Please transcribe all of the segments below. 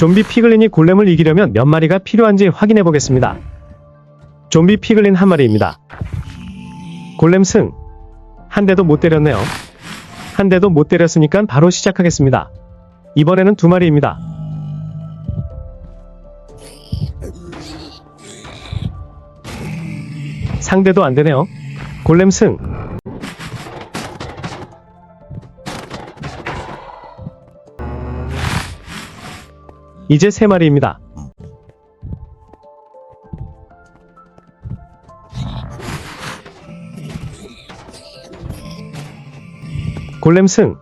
좀비 피글린이 골렘을 이기려면 몇 마리가 필요한지 확인해 보겠습니다. 좀비 피글린 한 마리입니다. 골렘 승. 한 대도 못 때렸네요. 한 대도 못 때렸으니까 바로 시작하겠습니다. 이번에는 두 마리입니다. 상대도 안 되네요. 골렘 승. 이제 세 마리입니다. 골렘 승.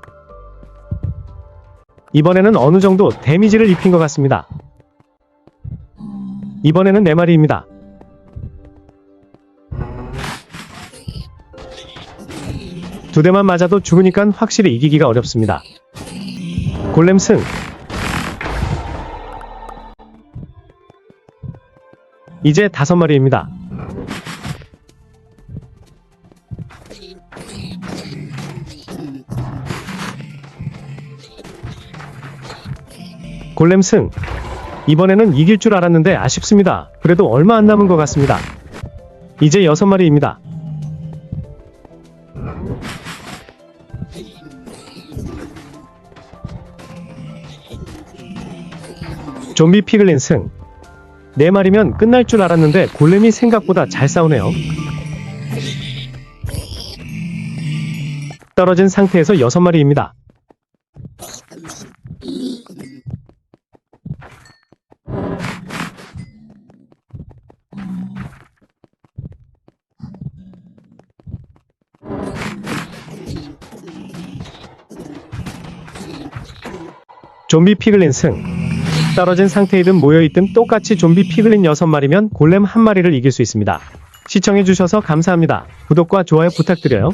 이번에는 어느 정도 데미지를 입힌 것 같습니다. 이번에는 네 마리입니다. 두 대만 맞아도 죽으니까 확실히 이기기가 어렵습니다. 골렘 승. 이제 다섯 마리입니다. 골렘 승. 이번에는 이길 줄 알았는데 아쉽습니다. 그래도 얼마 안 남은 것 같습니다. 이제 여섯 마리입니다. 좀비 피글린 승. 네 마리면 끝날 줄 알았는데 골렘이 생각보다 잘 싸우네요. 떨어진 상태에서 여섯 마리입니다. 좀비 피글린 승. 떨어진 상태이든 모여있든 똑같이 좀비 피글린 6마리면 골렘 1마리를 이길 수 있습니다. 시청해주셔서 감사합니다. 구독과 좋아요 부탁드려요.